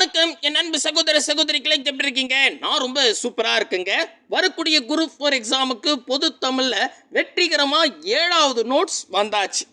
வணக்கம். என் அன்பு சகோதர சகோதரிகளை எப்படி இருக்கீங்க? நான் ரொம்ப சூப்பரா இருக்குங்க. வரக்கூடிய குரூப் ஃபோர் எக்ஸாமுக்கு பொது தமிழ்ல வெற்றிகரமா ஏழாவது நோட்ஸ் வந்தாச்சு.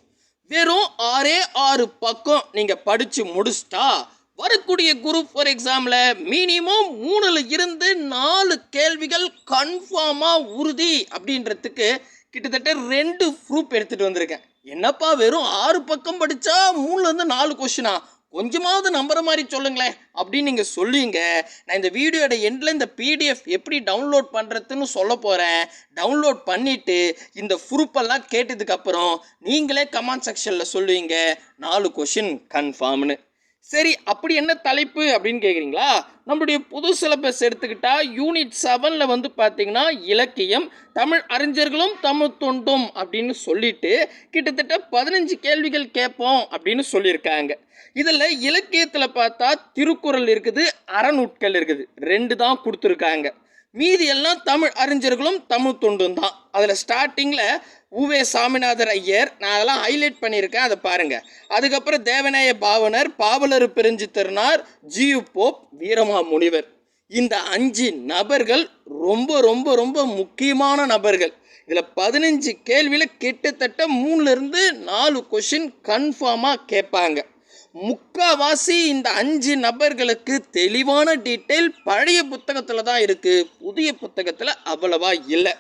வெறும் ஆறே ஆறு பக்கம் நீங்க படிச்சு முடிச்சிட்டா வரக்கூடிய குரூப் ஃபோர் எக்ஸாமில் மினிமம் மூணுல இருந்து நாலு கேள்விகள் கன்ஃபார்மாக உறுதி அப்படின்றதுக்கு கிட்டத்தட்ட ரெண்டு ப்ரூஃப் எடுத்துகிட்டு வந்திருக்கேன். என்னப்பா வெறும் ஆறு பக்கம் படித்தா மூணுலேருந்து நாலு கொஷினா கொஞ்சமாவது நம்புற மாதிரி சொல்லுங்களேன் அப்படின்னு நீங்கள் சொல்லுவீங்க. நான் இந்த வீடியோட எண்டில் இந்த பிடிஎஃப் எப்படி டவுன்லோட் பண்ணுறதுன்னு சொல்ல போகிறேன் டவுன்லோட் பண்ணிவிட்டு இந்த ப்ரூஃபெல்லாம் கேட்டதுக்கப்புறம் நீங்களே கமெண்ட் செக்ஷனில் சொல்லுவீங்க. நாலு கொஷின் கன்ஃபார்ம்னு சரி அப்படி என்ன தலைப்பு அப்படின்னு கேட்குறீங்களா நம்மளுடைய புது சிலபஸ் எடுத்துக்கிட்டால் யூனிட் செவனில் வந்து பார்த்தீங்கன்னா இலக்கியம் தமிழ் அறிஞர்களும் தமிழ் தொண்டும் அப்படின்னு சொல்லிட்டு கிட்டத்தட்ட பதினஞ்சு கேள்விகள் கேட்போம் அப்படின்னு சொல்லியிருக்காங்க. இதில் இலக்கியத்தில் பார்த்தா திருக்குறள் இருக்குது அறநூட்கள் இருக்குது. ரெண்டு தான் கொடுத்துருக்காங்க. மீதி எல்லாம் தமிழ் அறிஞர்களும் தமிழ் தொண்டும் தான். அதில் ஸ்டார்டிங்கில் உவே சாமிநாதர் ஐயர் நான் அதெல்லாம் ஹைலைட் பண்ணியிருக்கேன் அதை பாருங்கள் அதுக்கப்புறம் தேவநாய பாவனர் பாவலர் பிரிஞ்சு திருநார் ஜியு போப் வீரமா முனிவர். இந்த அஞ்சு நபர்கள் ரொம்ப ரொம்ப ரொம்ப முக்கியமான நபர்கள். இதில் பதினஞ்சு கேள்வியில் கிட்டத்தட்ட மூணுலேருந்து நாலு கொஷின் கன்ஃபார்மாக கேட்பாங்க. முக்காவாசி இந்த அஞ்சு நபர்களுக்கு தெளிவான டீட்டெயில் பழைய புத்தகத்தில் தான் இருக்குது புதிய புத்தகத்தில் அவ்வளவா இல்லை.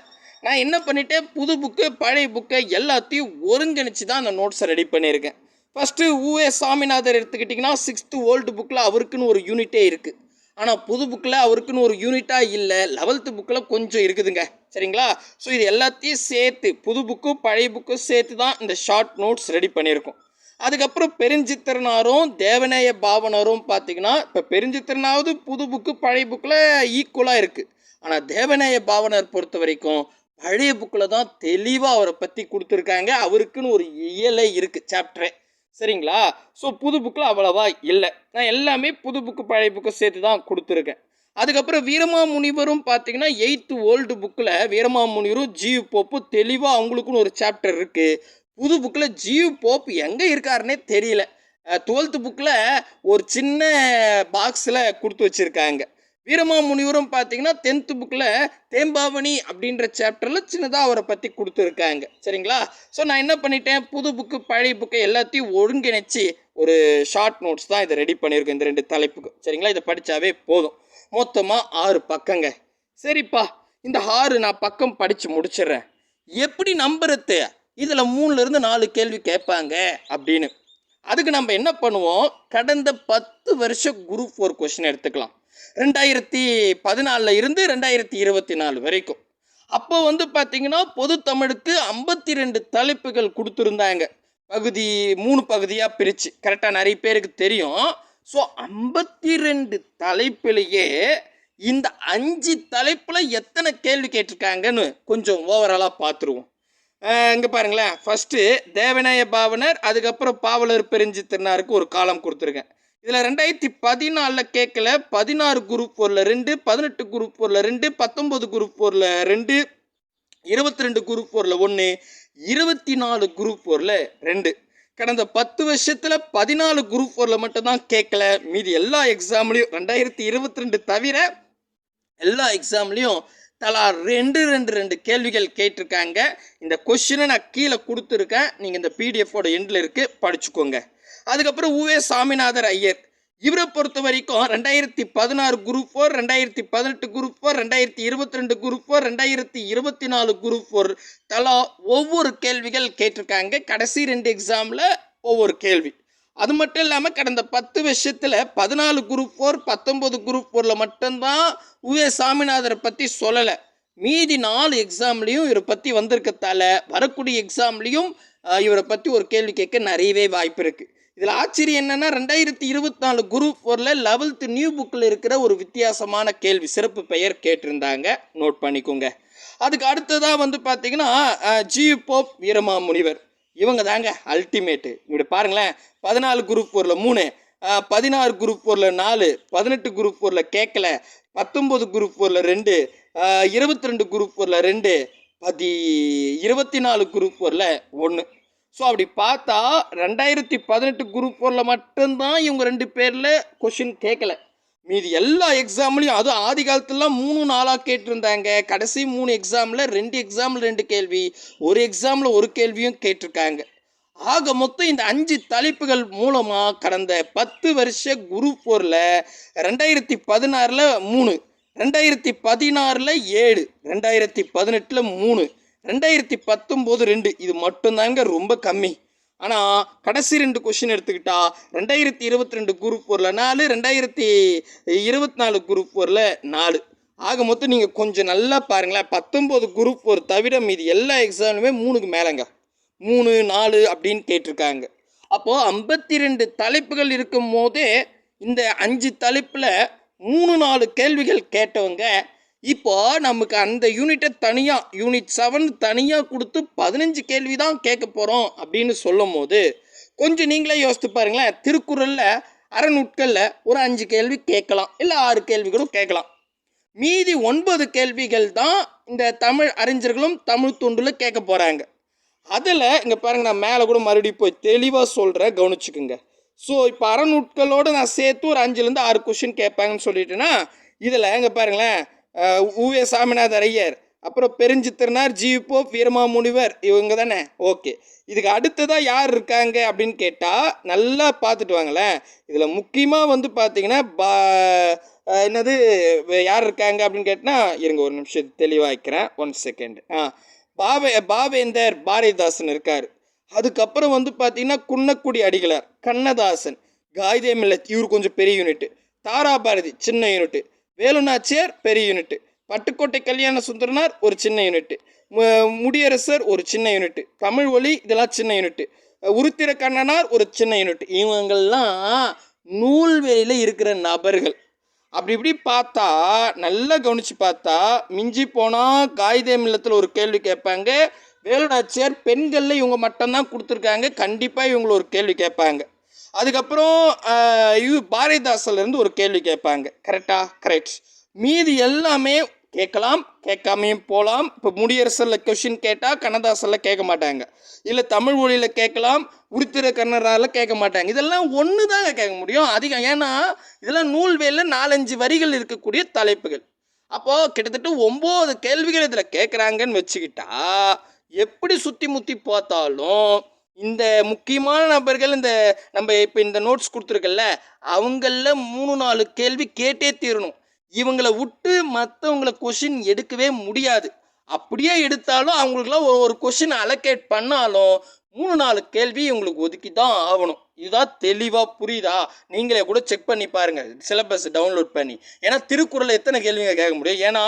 நான் என்ன பண்ணிட்டேன்? புது புக்கு பழைய புக்கை எல்லாத்தையும் ஒருங்கிணைச்சு தான் அந்த நோட்ஸை ரெடி பண்ணியிருக்கேன். ஃபஸ்ட்டு ஊஏ சாமிநாதர் எடுத்துக்கிட்டிங்கன்னா சிக்ஸ்த்து ஓல்டு புக்கில் அவருக்குன்னு ஒரு யூனிட்டே இருக்குது ஆனால் புது புக்கில் அவருக்குன்னு ஒரு யூனிட்டாக இல்லை. லெவல்த்து புக்கில் கொஞ்சம் இருக்குதுங்க. சரிங்களா? ஸோ இது எல்லாத்தையும் சேர்த்து புது புக்கும் பழைய புக்கும் சேர்த்து தான் இந்த ஷார்ட் நோட்ஸ் ரெடி பண்ணியிருக்கோம். அதுக்கப்புறம் பெருஞ்சித்திரனாரும் தேவநேய பாவனரும் பார்த்தீங்கன்னா இப்போ பெருஞ்சித்திரனாவது புது புக்கு பழைய புக்கில் ஈக்குவலாக இருக்குது ஆனால் தேவநேய பாவனர் பொறுத்த வரைக்கும் பழைய புக்கில் தான் தெளிவாக அவரை பற்றி கொடுத்துருக்காங்க. அவருக்குன்னு ஒரு இயலே இருக்குது சாப்டரே சரிங்களா? ஸோ புது புக்கில் அவ்வளவா இல்லை. நான் எல்லாமே புது புக்கு பழைய புக்கு சேர்த்து தான் கொடுத்துருக்கேன். அதுக்கப்புறம் வீரமாமுனிவரும் பார்த்தீங்கன்னா எயித்து ஓல்டு புக்கில் வீரமாமுனிவரும் ஜீவ் போப்பு தெளிவாக அவங்களுக்குன்னு ஒரு சாப்டர் இருக்குது புது புக்கில் ஜீவ் போப் எங்கே இருக்காருன்னே தெரியல. டுவெல்த்து புக்கில் ஒரு சின்ன பாக்ஸில் கொடுத்து வச்சுருக்காங்க. வீரமாமுனிவரும் பார்த்தீங்கன்னா டென்த்து புக்கில் தேம்பாவணி அப்படின்ற சாப்டரில் சின்னதாக அவரை பற்றி கொடுத்துருக்காங்க. சரிங்களா? ஸோ நான் என்ன பண்ணிட்டேன்? புது புக்கு பழைய புக்கு எல்லாத்தையும் ஒழுங்கிணைச்சி ஒரு ஷார்ட் நோட்ஸ் தான் இதை ரெடி பண்ணியிருக்கேன் இந்த ரெண்டு தலைப்புக்கு. சரிங்களா? இதை படித்தாவே போதும். மொத்தமாக ஆறு பக்கங்க. சரிப்பா. இந்த ஆறு நான் பக்கம் படித்து முடிச்சிடுறேன். எப்படி நம்புறது? இதில் மூணுலேருந்து நாலு கேள்வி கேட்பாங்க அப்படின்னு. அதுக்கு நம்ம என்ன பண்ணுவோம்? கடந்த பத்து வருஷம் குரூப் ஃபோர் கொஷின் எடுத்துக்கலாம். ரெண்டாயிரத்தி பதினாலில் இருந்து ரெண்டாயிரத்தி இருபத்தி நாலு வரைக்கும். அப்போ வந்து பார்த்திங்கன்னா பொது தமிழுக்கு ஐம்பத்தி ரெண்டு தலைப்புகள் கொடுத்துருந்தாங்க. பகுதி மூணு பகுதியாக பிரித்து கரெக்டாக நிறைய பேருக்கு தெரியும். ஸோ ஐம்பத்தி ரெண்டு தலைப்புலேயே இந்த அஞ்சு தலைப்பில் எத்தனை கேள்வி கேட்டிருக்காங்கன்னு கொஞ்சம் ஓவராலாக பார்த்துருவோம் இங்கே பாருங்களேன். ஃபஸ்ட்டு தேவநாய பாவனர் அதுக்கப்புறம் பாவலர் பெருஞ்சி திருநாருக்கு ஒரு காலம் கொடுத்துருக்கேன். இதில் ரெண்டாயிரத்தி பதினாலில் கேட்கல பதினாறு குரூப் ஃபோரில் ரெண்டு பதினெட்டு குரூப் ஃபோரில் ரெண்டு பத்தொம்பது குரூப் ஃபோரில் ரெண்டு இருபத்தி ரெண்டு குரூப் ஃபோரில் ஒன்று இருபத்தி நாலு குரூப் ஃபோரில் ரெண்டு. கடந்த பத்து வருஷத்தில் பதினாலு குரூப் ஃபோரில் மட்டும்தான் கேட்கல மீதி எல்லா எக்ஸாம்லேயும் ரெண்டாயிரத்தி இருபத்தி ரெண்டு தவிர எல்லா எக்ஸாம்லேயும் தலா ரெண்டு ரெண்டு ரெண்டு கேள்விகள் கேட்டிருக்காங்க. இந்த கொஷினை நான் கீழே கொடுத்துருக்கேன். நீங்கள் இந்த பிடிஎஃபோட எண்டில் இருக்குது படிச்சுக்கோங்க. அதுக்கப்புறம் உவே சாமிநாதர் ஐயர். இவரை பொறுத்த வரைக்கும் ரெண்டாயிரத்தி பதினாறு குரூப் ஃபோர் ரெண்டாயிரத்தி பதினெட்டு குரூப் ஃபோர் ரெண்டாயிரத்தி இருபத்தி ரெண்டு குரூப் ஃபோர் ரெண்டாயிரத்தி இருபத்தி நாலு குரூப் ஃபோர் தலா ஒவ்வொரு கேள்விகள் கேட்டிருக்காங்க. கடைசி ரெண்டு எக்ஸாமில் ஒவ்வொரு கேள்வி. அது மட்டும் இல்லாமல் கடந்த பத்து வருஷத்தில் பதினாலு குரூப் ஃபோர் பத்தொம்பது குரூப் ஃபோரில் மட்டும்தான் உவே சாமிநாதரை பற்றி சொல்லலை. மீதி நாலு எக்ஸாம்லேயும் இவரை பற்றி வந்திருக்கத்தால வரக்கூடிய எக்ஸாம்லேயும் இவரை பற்றி ஒரு கேள்வி கேட்க நிறையவே வாய்ப்பு இருக்குது இதில் ஆச்சரியம் என்னென்னா ரெண்டாயிரத்தி இருபத்தி நாலு குரூப் ஃபோரில் லெவல்த்து நியூ புக்கில் இருக்கிற ஒரு வித்தியாசமான கேள்வி சிறப்பு பெயர் கேட்டிருந்தாங்க. நோட் பண்ணிக்கோங்க. அதுக்கு அடுத்ததாக வந்து பார்த்தீங்கன்னா ஜி போப் வீரமா முனிவர் இவங்க தாங்க அல்டிமேட்டு. இப்படி பாருங்களேன் பதினாலு குரூப் ஃபோரில் மூணு பதினாறு குரூப் ஃபோரில் நாலு பதினெட்டு குரூப் ஃபோரில் கேட்கல பத்தொம்பது குரூப் ஃபோரில் ரெண்டு இருபத்தி ரெண்டு குரூப் ஃபோரில் ரெண்டு பதி இருபத்தி நாலு குரூப் ஃபோரில் ஒன்று ஸோ அப்படி பார்த்தா ரெண்டாயிரத்தி பதினெட்டு குரூப் ஃபோரில் மட்டும்தான் இவங்க ரெண்டு பேரில் கொஷின் கேட்கல மீதி எல்லா எக்ஸாம்லையும் அதுவும் ஆதி காலத்துலலாம் மூணு நாளாக கேட்டிருந்தாங்க. கடைசி மூணு எக்ஸாமில் ரெண்டு எக்ஸாமில் ரெண்டு கேள்வி ஒரு எக்ஸாமில் ஒரு கேள்வியும் கேட்டிருக்காங்க. ஆக மொத்தம் இந்த அஞ்சு தலைப்புகள் மூலமாக கடந்த பத்து வருஷ குரூப் ஃபோரில் ரெண்டாயிரத்தி பதினாறில் மூணு ரெண்டாயிரத்தி பதினாறில் ஏழு ரெண்டாயிரத்தி பதினெட்டில் மூணு ரெண்டாயிரத்தி பத்தொம்போது ரெண்டு இது மட்டும்தாங்க ரொம்ப கம்மி. ஆனால் கடைசி ரெண்டு கொஷின் எடுத்துக்கிட்டா ரெண்டாயிரத்தி இருபத்தி ரெண்டு குரூப் ஒரில் நாலு ரெண்டாயிரத்தி இருபத்தி நாலு குரூப் ஃபோரில் நாலு. ஆக மொத்தம் நீங்கள் கொஞ்சம் நல்லா பாருங்களேன் பத்தொம்போது குரூப் ஒரு தவிர மீது எல்லா எக்ஸாமுமே மூணுக்கு மேலேங்க. மூணு நாலு அப்படின்னு கேட்டிருக்காங்க. அப்போது ஐம்பத்தி ரெண்டு தலைப்புகள் இருக்கும் போதே இந்த அஞ்சு தலைப்பில் மூணு நாலு கேள்விகள் கேட்டவங்க இப்போ நமக்கு அந்த யூனிட்டை தனியாக யூனிட் செவன் தனியாக கொடுத்து பதினஞ்சு கேள்வி தான் கேட்க போகிறோம் அப்படின்னு சொல்லும் போது கொஞ்சம் நீங்களே யோசித்து பாருங்களேன். திருக்குறளில் அறநூட்களில் ஒரு அஞ்சு கேள்வி கேட்கலாம். இல்லை ஆறு கேள்வி கூட கேட்கலாம். மீதி ஒன்பது கேள்விகள் தான் இந்த தமிழ் அறிஞர்களும் தமிழ் துண்டில் கேட்க போகிறாங்க அதில் இங்கே பாருங்கள் நான் மேலே கூட மறுபடியும் போய் தெளிவாக சொல்கிறேன் கவனிச்சுக்குங்க. ஸோ இப்போ அறநூட்களோடு நான் சேர்த்து ஒரு அஞ்சுலேருந்து ஆறு கொஷின் கேட்பாங்கன்னு சொல்லிட்டேன்னா இதில் இங்கே பாருங்களேன். ஊவே உவே சாமிநாத ஐயர் அப்புறம் பெருஞ்சித்திரனார் ஜீவிப்போ வீரமாமுனிவர் இவங்க தானே? ஓகே. இதுக்கு அடுத்ததாக யார் இருக்காங்க அப்படின்னு கேட்டால் நல்லா பார்த்துட்டு வாங்களேன். இதில் முக்கியமாக வந்து பார்த்தீங்கன்னா பா என்னது யார் இருக்காங்க அப்படின்னு கேட்டால் இருங்க ஒரு நிமிஷம் தெளிவாக்கிறேன் ஒன் செகண்ட் ஆ பாவே பாவேந்தர் பாரதிதாசன் இருக்கார். அதுக்கப்புறம் வந்து பார்த்தீங்கன்னா குன்னக்குடி அடிகளார் கண்ணதாசன் காயிதே இவர் கொஞ்சம் பெரிய யூனிட்டு தாராபாரதி சின்ன யூனிட்டு வேலுநாச்சியார் பெரிய யூனிட்டு பட்டுக்கோட்டை கல்யாண சுந்தரனார் ஒரு சின்ன யூனிட்டு முடியரசர் ஒரு சின்ன யூனிட்டு தமிழ் ஒளி இதெல்லாம் சின்ன யூனிட்டு உருத்திர கண்ணனார் ஒரு சின்ன யூனிட் இவங்கெல்லாம் நூல்வெளியில் இருக்கிற நபர்கள். அப்படி இப்படி பார்த்தா நல்லா கவனிச்சு பார்த்தா மிஞ்சி போனால் காகிதே மில்லத்தில் ஒரு கேள்வி கேட்பாங்க. வேலுநாச்சியார் பெண்களில் இவங்க மட்டும்தான் கொடுத்துருக்காங்க. கண்டிப்பாக இவங்கள ஒரு கேள்வி கேட்பாங்க. அதுக்கப்புறம் இது பாரதிதாசிலேருந்து ஒரு கேள்வி கேட்பாங்க. கரெக்டா கரெக்ட் மீதி எல்லாமே கேட்கலாம் கேட்காமையும் போகலாம் இப்போ முடியரசில் கொஷின் கேட்டால் கண்ணதாசனில் கேட்க மாட்டாங்க. இல்லை தமிழ் மொழியில் கேட்கலாம் உருத்திர கண்ணரால் கேட்க மாட்டாங்க. இதெல்லாம் ஒன்று தாங்க கேட்க முடியும். அதிகம் ஏன்னா இதெல்லாம் நூல்வேலில் நாலஞ்சு வரிகள் இருக்கக்கூடிய தலைப்புகள். அப்போது கிட்டத்தட்ட ஒம்பது கேள்விகள் இதில் கேட்குறாங்கன்னு வச்சுக்கிட்டா எப்படி சுற்றி முற்றி பார்த்தாலும் இந்த முக்கியமான நபர்கள் இந்த நம்ம இப்போ இந்த நோட்ஸ் கொடுத்துருக்கல்ல அவங்கள மூணு நாலு கேள்வி கேட்டே தீரணும். இவங்களை விட்டு மற்றவங்கள கொஷின் எடுக்கவே முடியாது. அப்படியே எடுத்தாலும் அவங்களுக்குலாம் ஒரு ஒரு கொஷின் அலோகேட் பண்ணாலும் மூணு நாலு கேள்வி இவங்களுக்கு ஒதுக்கி தான் ஆகணும். இதுதான் தெளிவாக புரியுதா? நீங்களே கூட செக் பண்ணி பாருங்கள் சிலபஸ் டவுன்லோட் பண்ணி. ஏன்னா திருக்குறளில் எத்தனை கேள்விங்க கேட்க முடியும்? ஏன்னா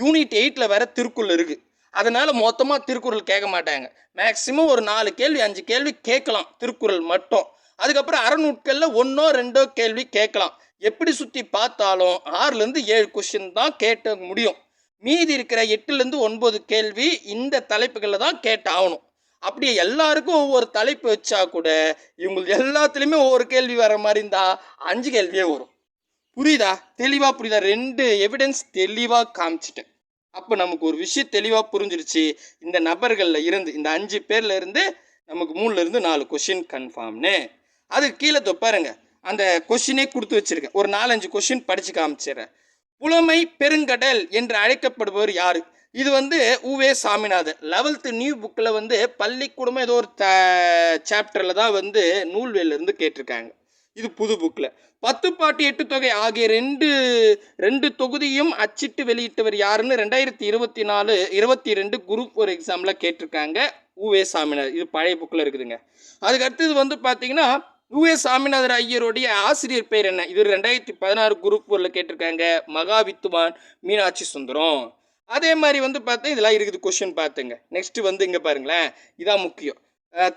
யூனிட் எயிட்டில் வேறு திருக்குறள் இருக்குது அதனால் மொத்தமாக திருக்குறள் கேட்க மாட்டாங்க. மேக்சிமம் ஒரு நாலு கேள்வி அஞ்சு கேள்வி கேட்கலாம் திருக்குறள் மட்டும். அதுக்கப்புறம் அறநூட்களில் ஒன்றோ ரெண்டோ கேள்வி கேட்கலாம். எப்படி சுற்றி பார்த்தாலும் ஆறுலேருந்து ஏழு கொஷின் தான் கேட்ட முடியும். மீதி இருக்கிற எட்டுலேருந்து ஒன்பது கேள்வி இந்த தலைப்புகளில் தான் கேட்டாகணும். அப்படியே எல்லாருக்கும் ஒவ்வொரு தலைப்பு வச்சா கூட இவங்களுக்கு எல்லாத்துலேயுமே ஒவ்வொரு கேள்வி வர மாதிரி இருந்தால் அஞ்சு கேள்வியே வரும். புரியுதா? தெளிவாக புரியுதா? ரெண்டு எவிடன்ஸ் தெளிவாக காமிச்சிட்டேன். அப்போ நமக்கு ஒரு விஷயம் தெளிவாக புரிஞ்சிருச்சு. இந்த நபர்களில் இருந்து இந்த அஞ்சு பேரில் இருந்து நமக்கு மூணுலேருந்து நாலு கொஷின் கன்ஃபார்ம்னு அது கீழே தொப்பாருங்க அந்த கொஷினே கொடுத்து வச்சிருக்கேன். ஒரு நாலஞ்சு கொஷின் படித்து காமிச்சிடுறேன். புலமை பெருங்கடல் என்று அழைக்கப்படுபவர் யார்? இது வந்து உவே சாமிநாதன். லெவல்த்து நியூ புக்கில் வந்து பள்ளிக்கூடமும் ஏதோ ஒரு சாப்டரில் தான் வந்து நூல்வேலிருந்து கேட்டிருக்காங்க. இது புது புக்கில் பத்து பாட்டு எட்டு தொகை ஆகிய ரெண்டு ரெண்டு தொகுதியும் அச்சிட்டு வெளியிட்டவர் யாருன்னு ரெண்டாயிரத்தி இருபத்தி நாலு இருபத்தி ரெண்டு குரூப் ஒரு எக்ஸாமில் கேட்டிருக்காங்க. உவே சாமிநாதர். இது பழைய புக்கில் இருக்குதுங்க. அதுக்கு அடுத்தது வந்து பார்த்தீங்கன்னா உவே சாமிநாதர் ஐயருடைய ஆசிரியர் பேர் என்ன? இது ரெண்டாயிரத்தி பதினாறு குரூப் ஒரில் கேட்டிருக்காங்க. மகாவித்துவான் மீனாட்சி சுந்தரம். அதே மாதிரி வந்து பார்த்தா இதெல்லாம் இருக்குது கொஷின் பார்த்துங்க. நெக்ஸ்ட் வந்து இங்கே பாருங்களேன். இதான் முக்கியம்.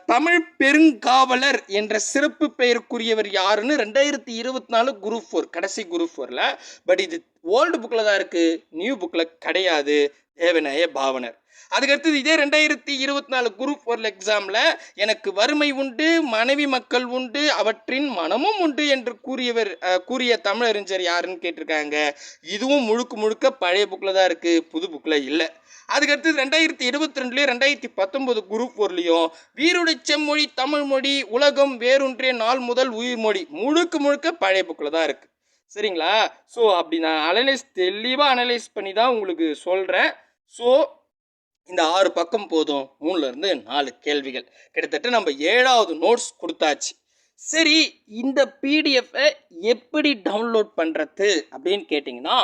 தமிழ் பெருங்காவலர் என்ற சிறப்பு பெயருக்குரியவர் யாருன்னு ரெண்டாயிரத்தி இருபத்தி நாலு குரூப் ஃபோர் கடைசி குரூப் ஃபோரில். பட் இது ஓல்டு புக்கில் தான் இருக்குது நியூ புக்கில் கிடையாது. தேவநாய பாவனர். அதுக்கடுத்தது இதே ரெண்டாயிரத்தி இருபத்தி நாலு குரூப் ஒரு எக்ஸாமில் எனக்கு வறுமை உண்டு மனைவி மக்கள் உண்டு அவற்றின் மனமும் உண்டு என்று கூறியவர் கூறிய தமிழறிஞர் யாருன்னு கேட்டிருக்காங்க. இதுவும் முழுக்க முழுக்க பழைய புக்கில் தான் இருக்குது புது புக்கில் இல்லை. அதுக்கடுத்து ரெண்டாயிரத்தி இருபத்தி ரெண்டுலேயும் ரெண்டாயிரத்தி பத்தொன்பது குரூப் ஃபோர்லேயும் வீருடை செம்மொழி தமிழ் மொழி உலகம் வேறொன்றிய நாள் முதல் உயிர் மொழி முழுக்க முழுக்க பழைய புக்கில் தான் இருக்குது சரிங்களா? ஸோ அப்படி நான் அனலைஸ் தெளிவாக அனலைஸ் பண்ணி தான் உங்களுக்கு சொல்கிறேன் ஸோ இந்த ஆறு பக்கம் போதும். மூணுலேருந்து நாலு கேள்விகள். கிட்டத்தட்ட நம்ம ஏழாவது நோட்ஸ் கொடுத்தாச்சு. சரி இந்த பிடிஎஃப்பை எப்படி டவுன்லோட் பண்ணுறது அப்படின்னு கேட்டிங்கன்னா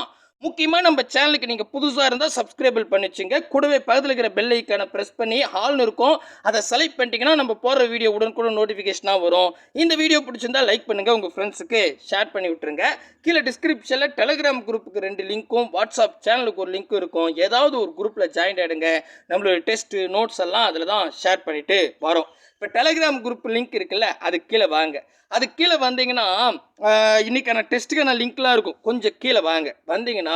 முக்கியமாக நம்ம சேனலுக்கு நீங்கள் புதுசாக இருந்தால் சப்ஸ்கிரைபிள் பண்ணி வச்சுங்க கூடவே பக்கத்தில் இருக்கிற பெல் ஐக்கானை ப்ரெஸ் பண்ணி ஹால்னு இருக்கும். அதை செலக்ட் பண்ணிட்டீங்கன்னா நம்ம போடுற வீடியோ உடனுக்குடன் நோட்டிஃபிகேஷனாக வரும். இந்த வீடியோ பிடிச்சிருந்தா லைக் பண்ணுங்கள் உங்கள் ஃப்ரெண்ட்ஸுக்கு ஷேர் பண்ணி விட்டுருங்க. கீழே டிஸ்கிரிப்ஷனில் டெலிகிராம் குரூப்புக்கு ரெண்டு லிங்க்கும் வாட்ஸ்அப் சேனலுக்கு ஒரு லிங்க்கும் இருக்கும். ஏதாவது ஒரு குரூப்பில் ஜாயின் ஆகிடுங்க நம்மளோட டெஸ்ட்டு நோட்ஸ் எல்லாம் அதில் தான் ஷேர் பண்ணிவிட்டு வரோம். இப்போ டெலிகிராம் குரூப் லிங்க் இருக்குல்ல அது கீழே வாங்க. அது கீழே வந்தீங்கன்னா இன்றைக்கான இன்னைக்கான டெஸ்ட்டுக்கான லிங்க்லாம் இருக்கும். கொஞ்சம் கீழே வாங்க. வந்தீங்கன்னா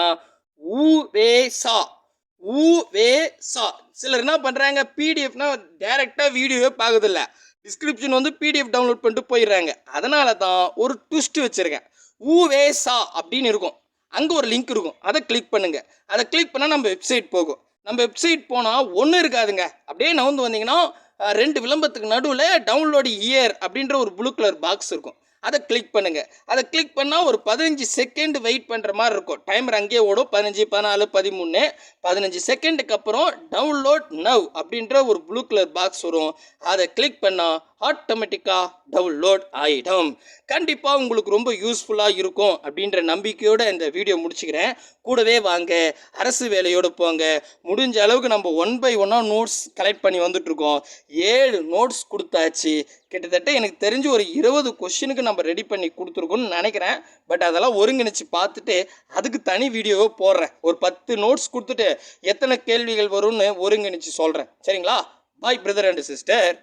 ஊ வே சா ஊ வே சா சிலர் என்ன பண்ணுறாங்க பிடிஎஃப்னா டேரெக்டாக வீடியோவே பார்க்குறதில்ல டிஸ்கிரிப்ஷன் வந்து பிடிஎஃப் டவுன்லோட் பண்ணிட்டு போயிடுறாங்க. அதனால தான் ஒரு ட்விஸ்ட் வச்சுருக்கேன். ஊ வே சா அப்படின்னு இருக்கும். அங்கே ஒரு லிங்க் இருக்கும். அதை கிளிக் பண்ணுங்க. அதை கிளிக் பண்ணால் நம்ம வெப்சைட் போகும். நம்ம வெப்சைட் போனால் ஒன்றும் இருக்காதுங்க. அப்படியே நவுந்து வந்தீங்கன்னா ரெண்டு விளம்பரத்துக்கு நடுவில் டவுன்லோடு இயர் அப்படின்ற ஒரு ப்ளூ கலர் பாக்ஸ் இருக்கும். அதை கிளிக் பண்ணுங்கள் அதை கிளிக் பண்ணால் ஒரு பதினஞ்சு செகண்ட் வெயிட் பண்ணுற மாதிரி இருக்கும். டைமர் அங்கேயே ஓடும். பதினஞ்சு பதினாலு பதிமூணு. பதினஞ்சு செகண்டுக்கு அப்புறம் டவுன்லோட் நவ் அப்படின்ற ஒரு ப்ளூ கலர் பாக்ஸ் வரும். அதை கிளிக் பண்ணால் ஆட்டோமேட்டிக்காக டவுன்லோட் ஆகிடும் கண்டிப்பாக உங்களுக்கு ரொம்ப யூஸ்ஃபுல்லாக இருக்கும் அப்படின்ற நம்பிக்கையோடு இந்த வீடியோ முடிச்சுக்கிறேன். கூடவே வாங்க அரசு வேலையோடு போங்க. முடிஞ்ச அளவுக்கு நம்ம ஒன் பை ஒன்னாக நோட்ஸ் கலெக்ட் பண்ணி வந்துட்ருக்கோம் ஏழு நோட்ஸ் கொடுத்தாச்சு. கிட்டத்தட்ட எனக்கு தெரிஞ்சு ஒரு இருபது கொஷினுக்கு நம்ம ரெடி பண்ணி கொடுத்துருக்கோம்னு நினைக்கிறேன். பட் அதெல்லாம் ஒருங்கிணைச்சு பார்த்துட்டு அதுக்கு தனி வீடியோவை போடுறேன். ஒரு பத்து நோட்ஸ் கொடுத்துட்டு எத்தனை கேள்விகள் வரும்னு ஒருங்கிணைச்சு சொல்கிறேன் சரிங்களா? பாய் பிரதர் அண்ட் சிஸ்டர்